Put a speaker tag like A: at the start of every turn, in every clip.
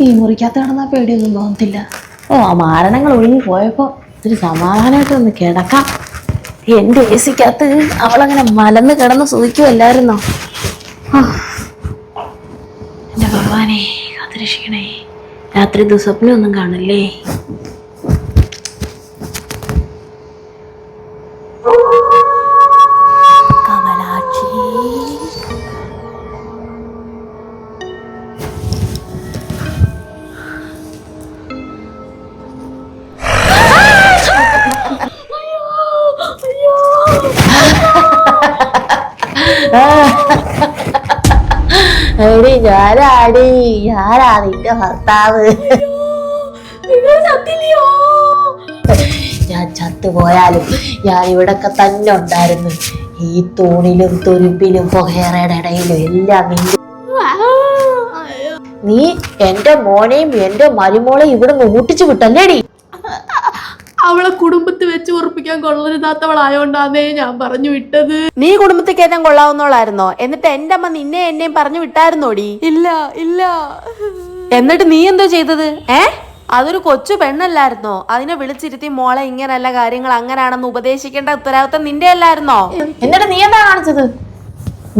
A: ഈ മുറിക്കകത്ത് കിടന്നാ പേടിയൊന്നും തോന്നത്തില്ല. ഓ ആ മാരണങ്ങൾ ഒഴിഞ്ഞു പോയപ്പോ ഒരു സമാധാനമായിട്ട് ഒന്ന് കിടക്കാം. എന്റെ എ സിക്കകത്ത് അവളങ്ങനെ മലന്ന് കിടന്ന് സുഖിക്കുമല്ലായിരുന്നോ ആ. എന്റെ ഭഗവാനെ കാത്തിരക്ഷിക്കണേ. രാത്രി ദുസ്വപ്നം ഒന്നും കാണില്ലേ? എടി ഞാനാടി. ഞാനാ നിന്റെ ഭർത്താവ്. ഞാൻ ചത്തുപോയാലും ഞാൻ ഇവിടൊക്കെ തന്നെ ഉണ്ടായിരുന്നു. ഈ തൂണിലും തുരുമ്പിലും പുകയറയുടെ ഇടയിലും എല്ലാം നിന്റെ നീ എന്റെ മോനെയും എന്റെ മരുമോളെയും ഇവിടെ നിന്ന് ഊട്ടിച്ചു വിട്ടല്ലേടി?
B: അവളെ കുടുംബത്തിൽ വെച്ച് ഉറപ്പിക്കാൻ കൊള്ളരുതാത്തവളായോണ്ടാന്നേ ഞാൻ പറഞ്ഞു വിട്ടത്.
C: നീ കുടുംബത്തിൽ കയറ്റാൻ കൊള്ളാവുന്നോളായിരുന്നോ എന്നിട്ട് എന്റെ അമ്മ നിന്നെ എന്നെയും പറഞ്ഞു വിട്ടായിരുന്നോടി?
B: ഇല്ല ഇല്ല.
C: എന്നിട്ട് നീ എന്തോ ചെയ്തത്? ഏ? അതൊരു കൊച്ചു പെണ്ണല്ലായിരുന്നോ? അതിനെ വിളിച്ചിരുത്തി മോളെ ഇങ്ങനല്ല കാര്യങ്ങൾ അങ്ങനെയാണെന്ന് ഉപദേശിക്കേണ്ട ഉത്തരവാദിത്തം നിന്റെ അല്ലായിരുന്നോ
A: എന്നിട്ട് നീ എന്താ കാണിച്ചത്?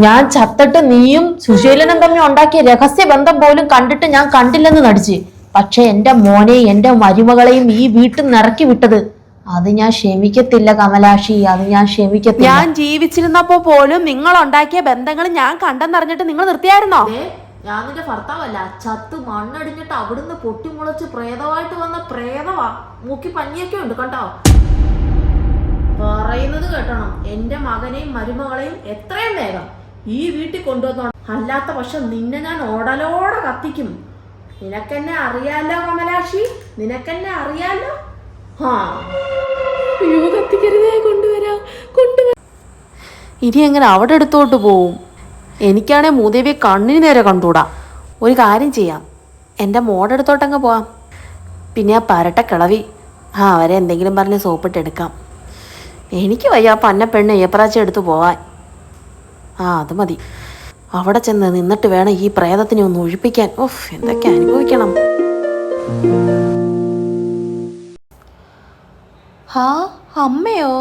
A: ഞാൻ ചത്തിട്ട് നീയും സുശീലനും തമ്മിൽ ഉണ്ടാക്കിയ രഹസ്യ ബന്ധം പോലും കണ്ടിട്ട് ഞാൻ കണ്ടില്ലെന്ന് നടിച്ച്. പക്ഷെ എന്റെ മോനെ എന്റെ മരുമകളെയും ഈ വീട്ടിൽ നിറക്കി വിട്ടത്. അത് ഞാൻ ക്ഷമിക്കത്തില്ല കമലാക്ഷി അത് ഞാൻ ക്ഷമിക്കത്തില്ല.
C: ഞാൻ ജീവിച്ചിരുന്നപ്പോ പോലും നിങ്ങൾ ഉണ്ടാക്കിയ ബന്ധങ്ങൾ ഞാൻ കണ്ടെന്നറിഞ്ഞിട്ട് നിങ്ങൾ നിർത്തിയായിരുന്നോ?
A: ഞാൻ നിന്റെ ഭർത്താവല്ല ചത്ത് മണ്ണടിഞ്ഞിട്ട് അവിടുന്ന് പൊട്ടിമുളച്ച് പ്രേതമായിട്ട് വന്ന പ്രേതവാ. മൂക്കി പഞ്ഞിയൊക്കെ ഉണ്ട് കണ്ടോ? പറയുന്നത് കേട്ടണം. എന്റെ മകനെയും മരുമകളെയും എത്രയും വേഗം ഈ വീട്ടിൽ കൊണ്ടുവന്നോ അല്ലാത്ത പക്ഷം നിന്നെ ഞാൻ ഓടലോടെ കത്തിക്കും. നിനക്കെന്നെ അറിയാലോ കമലാക്ഷി നിനക്കെന്നെ അറിയാലോ?
B: അയ്യോ കത്തിക്കരുതേ കൊണ്ടുവരാ
C: ഇനി എങ്ങനെ അവിടെ എടുത്തോട്ട് പോവും? എനിക്കാണെ മൂദേവിയെ കണ്ണിന് നേരെ കണ്ടൂടാ ഒരു കാര്യം ചെയ്യാം. എന്റെ മോടെ അടുത്തോട്ടങ്ങ് പോവാം. പിന്നെ ആ പരട്ട കിളവി. ആ അവരെ എന്തെങ്കിലും പറഞ്ഞ് സോപ്പിട്ടെടുക്കാം എനിക്ക് വയ്യ ആ പന്ന പെണ്ണ് ഏപ്രാച്ച എടുത്ത് പോവാൻ. ആ അത് മതി. അവിടെ ചെന്ന് നിന്നിട്ട് വേണം ഈ പ്രേതത്തിനെ ഒന്ന് ഒഴിപ്പിക്കാൻ. ഓഫ് എന്തൊക്കെ അനുഭവിക്കണം. ഹാ അമ്മയോ?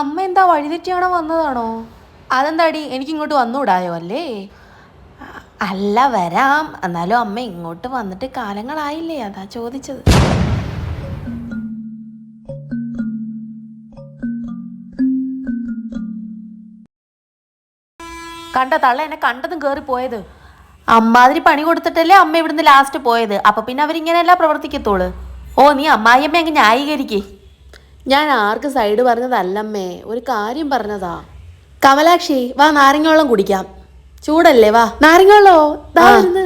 C: അമ്മ എന്താ വഴിതെറ്റിയാണോ വന്നതാണോ? അതെന്താടി? എനിക്ക് ഇങ്ങോട്ട് വന്നുകൂടായോ അല്ലേ? അല്ല വരാം. എന്നാലും അമ്മ ഇങ്ങോട്ട് വന്നിട്ട് കാലങ്ങളായില്ലേ? അതാ ചോദിച്ചത്. കണ്ട തള്ള എന്നെ കണ്ടതും കയറി പോയത്. അമ്മാതിരി പണി കൊടുത്തിട്ടല്ലേ അമ്മ ഇവിടുന്ന് ലാസ്റ്റ് പോയത്. അപ്പൊ പിന്നെ അവരിങ്ങനെയല്ല പ്രവർത്തിക്കത്തോൾ ഓ നീ അമ്മായിയമ്മ അങ്ങ് ന്യായീകരിക്കേ. ഞാൻ ആർക്ക് സൈഡ് പറഞ്ഞതല്ലമ്മേ. ഒരു കാര്യം പറഞ്ഞതാ. കമലാക്ഷി വാ നാരങ്ങ വെള്ളം കുടിക്കാം. ചൂടല്ലേ വാ. നാരങ്ങ വെള്ളോ ദാ വരുന്ന്.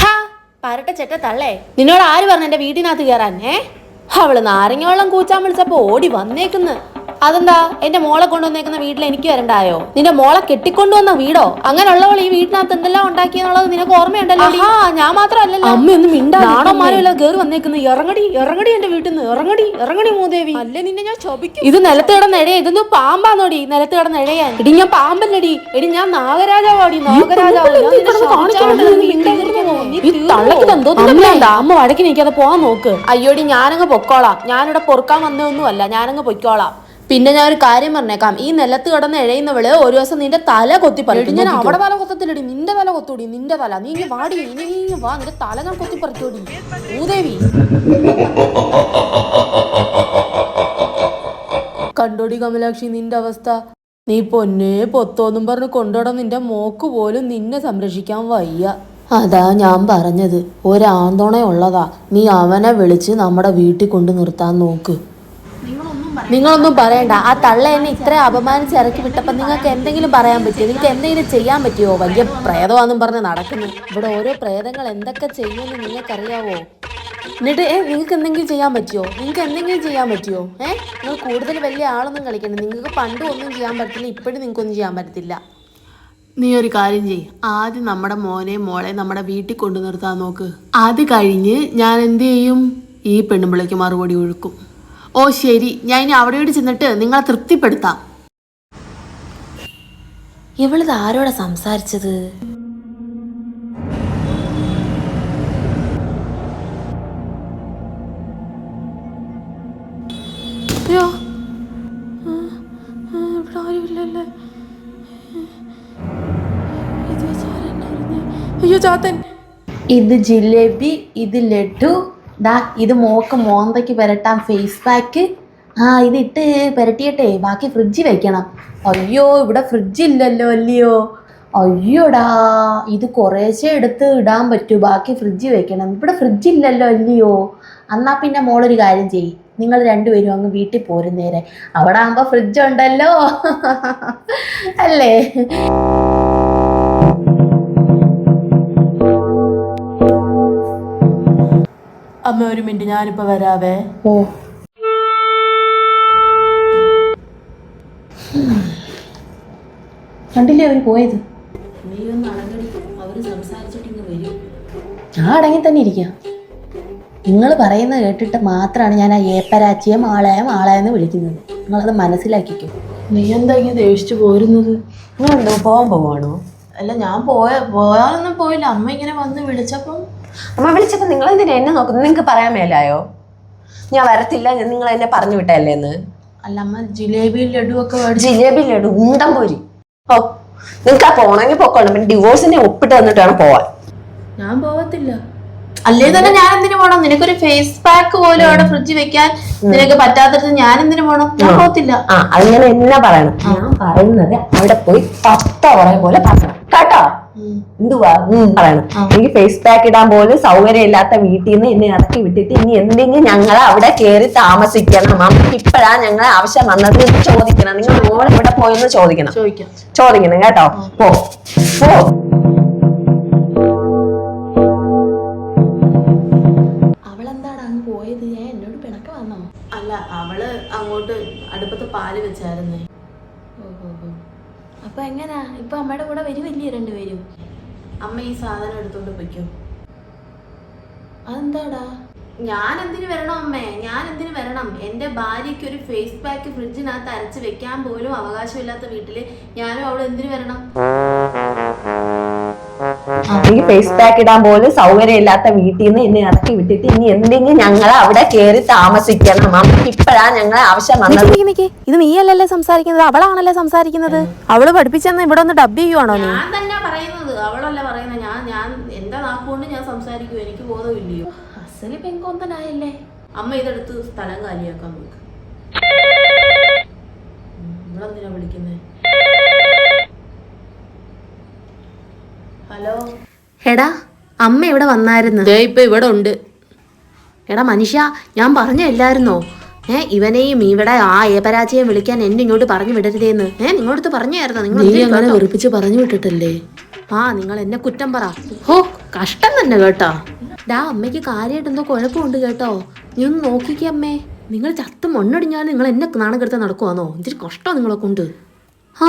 C: ഹാ, പരട്ട ചെറ്റ തള്ളേ. നിന്നോട് ആര് പറഞ്ഞു എന്റെ വീട്ടിനകത്ത് കയറാൻ ഏ? അവൾ നാരങ്ങ വെള്ളം കൂച്ചാൻ വിളിച്ചപ്പോ ഓടി വന്നേക്കുന്ന്. അതെന്താ? എന്റെ മോളെ കൊണ്ടുവന്നേക്കുന്ന വീട്ടിൽ എനിക്ക് വരണ്ടായോ? നിന്റെ മോളെ കെട്ടിക്കൊണ്ടുവന്ന വീടോ? അങ്ങനെയുള്ളവൾ ഈ വീട്ടിനകത്ത് എന്തെല്ലാം ഉണ്ടാക്കിയെന്നുള്ളത് നിനക്ക് ഓർമ്മയുണ്ടല്ലോ ഞാൻ മാത്രമല്ലല്ലോ. അമ്മയൊന്നും മിണ്ടാണോ മാരോ കേറി വന്നേക്കുന്നു. ഇറങ്ങടി ഇറങ്ങടി എന്റെ വീട്ടിൽ നിന്ന്. ഇറങ്ങടി ഇറങ്ങടി മൂദേവി. അല്ലേ നിന്നെ ഞാൻ ശോഭിക്കും. ഇത് നിലത്ത് കിടന്ന് എഴയ ഇതൊന്നും പാമ്പാന്നോടി നിലത്ത് കിടന്ന് എഴയാൻ ഇടി ഞാൻ പാമ്പല്ലടി എടി ഞാൻ നാഗരാജാവാടി അമ്മ. വടക്കി നിൽക്കാതെ പോവാൻ നോക്ക്. അയ്യോടി ഞാനങ്ങ് പൊക്കോളാം. ഞാനിവിടെ പൊറുക്കാൻ വന്നതൊന്നുമല്ല. ഞാനങ്ങ് പൊയ്ക്കോളാം. പിന്നെ ഞാൻ ഒരു കാര്യം പറഞ്ഞേക്കാം. ഈ നിലത്ത് കിടന്ന് എഴയുന്നവൾ ഒരു ദിവസം നിന്റെ തല കൊത്തി പറഞ്ഞു ഞാൻ അവിടെ തല കൊത്തത്തിലടി നിന്റെ തല കൊത്തൂടി. നിന്റെ തല. നീ വാടി. ഇനി നീ വാ. നിന്റെ തല ഞാൻ കൊത്തി പറിച്ചോടി. ഭൂദേവി കണ്ടോടി കമലാക്ഷി നിന്റെ അവസ്ഥ? നീ പൊന്നെ പൊത്തോന്നും പറഞ്ഞ് കൊണ്ടോടാൻ നിന്റെ മോക്ക് പോലും നിന്നെ സംരക്ഷിക്കാൻ വയ്യ. അതാ ഞാൻ പറഞ്ഞത്. ഒരാന്തോണ ഉള്ളതാ നീ അവനെ വിളിച്ച് നമ്മുടെ വീട്ടിൽ കൊണ്ടു നിർത്താൻ നോക്ക്. നിങ്ങളൊന്നും പറയണ്ട. ആ തള്ള എന്നെ ഇത്ര അപമാനിച്ച് ഇറക്കി വിട്ടപ്പോൾ നിങ്ങൾക്ക് എന്തെങ്കിലും പറയാൻ പറ്റിയോ? നിങ്ങൾക്ക് എന്തെങ്കിലും ചെയ്യാൻ പറ്റിയോ? വലിയ പ്രേതമാണെന്നും പറഞ്ഞ് നടക്കുന്നു. ഇവിടെ ഓരോ പ്രേതങ്ങൾ എന്തൊക്കെ ചെയ്യുമെന്ന് നിങ്ങൾക്കറിയാവോ? എന്നിട്ട് ഏ നിങ്ങൾക്ക് എന്തെങ്കിലും ചെയ്യാൻ പറ്റിയോ? നിങ്ങൾക്ക് എന്തെങ്കിലും ചെയ്യാൻ പറ്റിയോ? ഏ നിങ്ങൾ കൂടുതൽ വലിയ ആളൊന്നും കളിക്കണ്ട. നിങ്ങൾക്ക് പണ്ടും ഒന്നും ചെയ്യാൻ പറ്റില്ല ഇപ്പോഴും നിങ്ങൾക്കൊന്നും ചെയ്യാൻ പറ്റത്തില്ല. നീ ഒരു കാര്യം ചെയ് ആദ്യം നമ്മുടെ മോനെ മോളെ നമ്മുടെ വീട്ടിൽ കൊണ്ടു നിർത്താൻ നോക്ക്. അത് കഴിഞ്ഞ് ഞാൻ എന്ത് ചെയ്യും? ഈ പെണ്ണുമ്പിളയ്ക്ക് മറുപടി ഒഴുക്കും. ഓ ശരി. ഞാൻ ഇനി അവിടെയോട് ചെന്നിട്ട് നിങ്ങളെ തൃപ്തിപ്പെടുത്താം. ഇവളിത് ആരോടാ സംസാരിച്ചത്?
B: അയ്യോ. ഇവിടെ ആരുമില്ലല്ലേ? അയ്യോ ചാത്തൻ.
A: ഇത് ജിലേബി ഇത് ലഡു ദാ ഇത് മോക്ക് മോന്തയ്ക്ക് പുരട്ടാൻ ഫേസ് പാക്ക് ആ ഇത് ഇട്ട് പുരട്ടിയിട്ടെ ബാക്കി ഫ്രിഡ്ജിൽ വെക്കണം. അയ്യോ ഇവിടെ ഫ്രിഡ്ജ് ഇല്ലല്ലോ അല്ലയോ. അയ്യോടാ ഇത് കുറേശ്ശെ എടുത്ത് ഇടാൻ പറ്റൂ ബാക്കി ഫ്രിഡ്ജ് വെക്കണം. ഇവിടെ ഫ്രിഡ്ജ് ഇല്ലല്ലോ അല്ലയോ. എന്നാൽ പിന്നെ മോളൊരു കാര്യം ചെയ്യ്. നിങ്ങൾ രണ്ടുപേരും അങ്ങ് വീട്ടിൽ പോരുന്നേരെ. അവിടെ ആകുമ്പോൾ ഫ്രിഡ്ജ് ഉണ്ടല്ലോ. അല്ലേ?
B: അമ്മ ഒരു മിനിറ്റ് ഞാനിപ്പോ വരാവേ.
A: ഓ. കണ്ടില്ലേ അവർ പോയത്? ഞാൻ അടങ്ങി തന്നെ ഇരിക്കാം. നിങ്ങൾ പറയുന്നത് കേട്ടിട്ട് മാത്രമാണ് ഞാൻ ആ ഏപ്പരാച്ചിയെ മാളയെ മാളയെന്ന് വിളിക്കുന്നത്. നിങ്ങളത് മനസ്സിലാക്കിക്കും.
B: നീ എന്താ ഇങ്ങനെ ദേഷിച്ചു പോരുന്നത്?
A: നിങ്ങളെന്തോ പോകാൻ പോവാണോ?
B: അല്ല ഞാൻ പോയ പോയാലൊന്നും പോയില്ല. അമ്മ ഇങ്ങനെ വന്ന് വിളിച്ചപ്പം
D: അമ്മ വിളിച്ചപ്പോൾ നിങ്ങൾ എന്തിനാ എന്നെ നോക്കുന്നു നിങ്ങൾക്ക് പറയാൻ മേലായോ? ഞാൻ വരത്തില്ല നിങ്ങൾ എന്നെ പറഞ്ഞു വിട്ടല്ലേ എന്ന്?
B: അല്ല അമ്മ ജിലേബിയും ലഡു ഒക്കെ
D: ജിലേബി ലഡു ഉണ്ടം പോരി ഓ നിങ്ങൾക്ക് ആ പോണെങ്കിൽ പൊക്കോളൂ. പിന്നെ ഡിവോഴ്സിനെ ഒപ്പിട്ട് തന്നിട്ട് വേണം പോവാൻ.
B: ഞാൻ പോവത്തില്ല. അല്ലേ തന്നെ ഞാൻ എന്തിനു പോണം? നിനക്കൊരു ഫേസ് പാക്ക് പോലും അവിടെ ഫ്രിഡ്ജ് വെക്കാൻ നിനക്ക് പറ്റാത്തത് ഞാൻ എന്തിനു പോണം? ഞാൻ പോകത്തില്ല
D: ആ അങ്ങനെ എന്നാ പറയണം? ഞാൻ പറയുന്നത് അവിടെ പോയി പത്ത പറയ പോലെ പറയണം. കേട്ടോ? എന്തുവാ? പറയണം. എനിക്ക് ഫേസ് പാക്ക് ഇടാൻ പോലും സൗകര്യം ഇല്ലാത്ത വീട്ടിൽ നിന്ന് എന്നെ ഇറക്കി വിട്ടിട്ട് ഇനി എന്തെങ്കിലും ഞങ്ങൾ അവിടെ കയറി താമസിക്കണം. അമ്മയ്ക്ക് ഇപ്പഴാ ഞങ്ങളെ ആവശ്യം വന്നത് എന്ന് ചോദിക്കണം. നിങ്ങൾ മോളെ ഇവിടെ പോയെന്ന് ചോദിക്കണം.
B: ചോദിക്കാം.
D: ചോദിക്കണം കേട്ടോ. പോ. പോ.
A: അവളെന്താണ് അങ്ങ് പോയത്? ഞാൻ എന്നോട് പിണക്ക വന്നോ
B: അല്ല അവൾ അങ്ങോട്ട് അടുപ്പത്ത് പാൽ വെച്ചായിരുന്നേ.
A: അപ്പൊ എങ്ങനാ? ഇപ്പൊ അമ്മയുടെ കൂടെ വരുമല്ലേ രണ്ടുപേരും?
B: അമ്മ ഈ സാധനം എടുത്തോണ്ട് പൊയ്ക്കോ.
A: അതെന്താടാ?
B: ഞാൻ എന്തിനു വരണം അമ്മേ? ഞാൻ എന്തിനു വരണം? എന്റെ ഭാര്യയ്ക്ക് ഒരു ഫേസ് പാക്ക് ഫ്രിഡ്ജിനകത്ത് അരച്ച് വെക്കാൻ പോലും അവകാശമില്ലാത്ത വീട്ടിൽ ഞാനും അവൾ എന്തിനു വരണം?
D: എനിക്ക് ഫേസ് പാക്ക് ഇടാൻ പോലും സൗകര്യം ഇല്ലാത്ത വീട്ടിൽ നിന്ന് എന്നെ ഇറക്കി വിട്ടിട്ട് ഇനി എന്തെങ്കിലും ഞങ്ങൾ അവിടെ കയറി താമസിക്കണം. അമ്മയ്ക്ക് ഇപ്പഴാ ഞങ്ങളെ ആവശ്യം വന്നത്.
C: ഇത് നീയല്ലല്ലേ സംസാരിക്കുന്നത്? അവളാണല്ലേ സംസാരിക്കുന്നത്? അവൾ പഠിപ്പിച്ചെന്ന് ഇവിടെ ഒന്ന് ഡബ് ചെയ്യുവാണോ നീ?
B: ഞാൻ തന്നെ പറയുന്നത്. അവളല്ല പറയുന്നത്. ഞാൻ ഞാൻ എന്റെ നാക്കുകൊണ്ട് ഞാൻ സംസാരിക്കും എനിക്ക് ബോധമില്ലയോ.
A: അസൽ പെങ്കൊന്തനായല്ലേ?
B: അമ്മ ഇതെടുത്ത് സ്ഥലം കാലിയാക്കാൻ നോക്ക് നിങ്ങളെന്തിനാ വിളിക്കുന്നേ?
C: എടാ അമ്മ ഇവിടെ വന്നായിരുന്നു?
B: ദേ ഇപ്പൊ ഇവിടെ ഉണ്ട്.
C: എടാ മനുഷ്യ ഞാൻ പറഞ്ഞല്ലായിരുന്നോ ഏ ഇവനെയും ഇവിടെ ആ ഏപരാജയം വിളിക്കാൻ എന്നെ ഇങ്ങോട്ട് പറഞ്ഞു വിടരുതേന്ന്. ഏ നിങ്ങളടുത്ത് പറഞ്ഞായിരുന്നോ? നിങ്ങൾ
B: നീ അങ്ങനെ? വെറുപ്പിച്ച് പറഞ്ഞു വിട്ടിട്ടല്ലേ?
C: ആ നിങ്ങൾ എന്നെ കുറ്റം പറ. ഹോ കഷ്ടം തന്നെ കേട്ടോ. ഡാ അമ്മയ്ക്ക് കാര്യമായിട്ട് എന്തോ കുഴപ്പമുണ്ട് കേട്ടോ. നീ ഒന്ന് നോക്കിക്കേ അമ്മേ. നിങ്ങൾ ചത്ത് മണ്ണൊടിഞ്ഞാൽ നിങ്ങൾ എന്നെ നാണം കെടുത്താൻ നടക്കുവാന്നോ? ഇതിരി കഷ്ടം നിങ്ങളെ കൊണ്ട്. ആ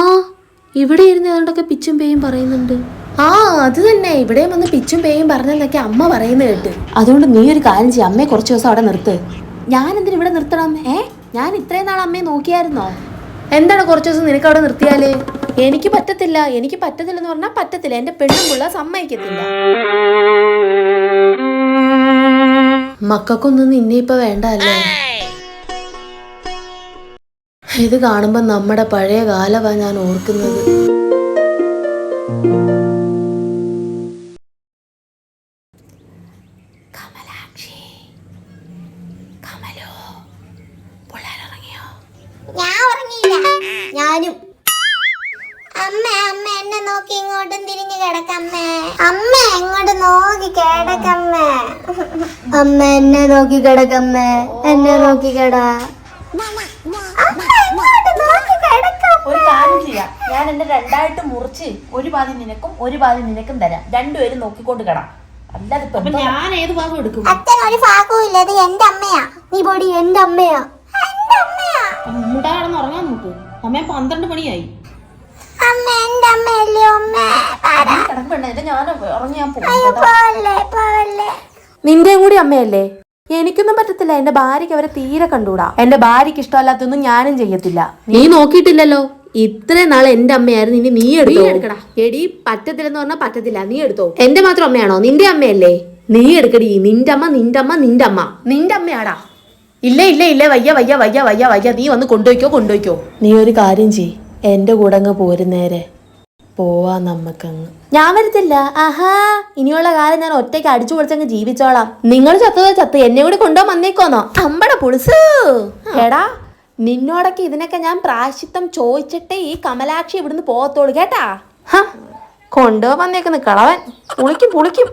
C: ഇവിടെ ഇരുന്ന് ഏതാണ്ടൊക്കെ പിച്ചും പേയും പറയുന്നുണ്ട്. ആ അത് തന്നെ. ഇവിടെ വന്ന് പിച്ചും പേയും പറഞ്ഞെന്നൊക്കെ അമ്മ പറയുന്നത് കേട്ട്. അതുകൊണ്ട് നീ ഒരു കാര്യം ചെയ്യ. അമ്മയെ കുറച്ച് ദിവസം അവിടെ നിർത്ത്. ഞാൻ എന്തിനു ഇവിടെ നിർത്തണം? ഏ? ഞാൻ ഇത്രയും നാൾ അമ്മയെ നോക്കിയായിരുന്നോ? എന്താണ് കുറച്ച് ദിവസം നിനക്ക് അവിടെ നിർത്തിയാൽ? എനിക്ക് പറ്റത്തില്ല. എനിക്ക് പറ്റത്തില്ലെന്ന് പറഞ്ഞാൽ പറ്റത്തില്ല. എന്റെ പെണ്ണും പിള്ള സമ്മതിക്കത്തില്ല. മക്കൾക്കൊന്നും നിന്നെ ഇപ്പൊ വേണ്ട അല്ലേ? ഇത് കാണുമ്പോ നമ്മുടെ പഴയ കാലമാണ് ഞാൻ ഓർക്കുന്നത്.
E: അമ്മ അമ്മ എന്നെ നോക്കി ഇങ്ങോട്ടും തിരിഞ്ഞു കിടക്കമ്മേ. അമ്മ എങ്ങോട്ട് നോക്കി കിടക്കമ്മേ. അമ്മ എന്നെ നോക്കി കിടക്കമ്മേ. എന്നെ നോക്കി കിടാ.
A: ഒരു കാര്യം ചെയ്യാം. ഞാൻ എന്റെ രണ്ടായിട്ട് മുറിച്ച് ഒരു പാതി നിനക്കും ഒരു പാതി നിനക്കും തരാം. രണ്ടുപേരും നോക്കിക്കൊണ്ട് കിടാം. അല്ലാതെ
B: ഞാൻ ഏത് ഭാഗം എടുക്കും?
E: അച്ഛൻ ഒരു ഭാഗവും ഇല്ല ഇത് എന്റെ അമ്മയാ. നീ പൊടി എന്റെ അമ്മയാ. എന്റെ അമ്മയാ.
B: ഉറങ്ങാൻ നോക്ക്. അമ്മ പന്ത്രണ്ട് മണിയായി.
E: പോലെ
C: കൂടി അമ്മയല്ലേ? എനിക്കൊന്നും പറ്റത്തില്ല എന്റെ ഭാര്യയ്ക്ക് അവരെ തീരെ കണ്ടൂടാ എന്റെ ഭാര്യക്ക് ഇഷ്ടമല്ലാത്തൊന്നും ഞാനും ചെയ്യത്തില്ല. നീ നോക്കിയിട്ടില്ലല്ലോ? ഇത്രയും നാൾ എന്റെ അമ്മയായിരുന്നു ഇനി നീ എടുത്തോ? എടുക്കടാ. എടി പറ്റത്തില്ലെന്ന് പറഞ്ഞാൽ പറ്റത്തില്ല നീ എടുത്തോ? എന്റെ മാത്രം അമ്മയാണോ? നിന്റെ അമ്മയല്ലേ? നീ എടുക്കടി നിന്റെ അമ്മ നിന്റെ അമ്മ നിന്റെ അമ്മ. നിന്റെ അമ്മയാടാ? ഇല്ല ഇല്ല ഇല്ല വയ്യ വയ്യ വയ്യ വയ്യ വയ്യ. നീ വന്ന് കൊണ്ടുപോയിക്കോ കൊണ്ടുപോയിക്കോ. നീ ഒരു കാര്യം ചെയ് എന്റെ കൂടെ അങ്ങ് പോരുന്നേരെ പോവാ നമുക്കങ്ങ് ഞാൻ വരത്തില്ല. ആഹാ ഇനിയുള്ള കാലം ഞാൻ ഒറ്റയ്ക്ക് അടിച്ചു പൊളിച്ചങ്ങ് ജീവിച്ചോളാം. നിങ്ങൾ ചത്തതോ ചത്ത് എന്നെ കൂടി കൊണ്ടുപോകാൻ വന്നേക്കോന്നോ? അമ്പട പുളിസ്. എടാ നിന്നോടൊക്കെ ഇതിനൊക്കെ ഞാൻ പ്രാശിത്വം ചോദിച്ചിട്ടേ ഈ കമലാക്ഷി ഇവിടുന്ന് പോകത്തോളൂ കേട്ടാ? കൊണ്ടുപോകാൻ വന്നേക്കുന്ന കളവൻ. പുളിക്കും പുളിക്കും.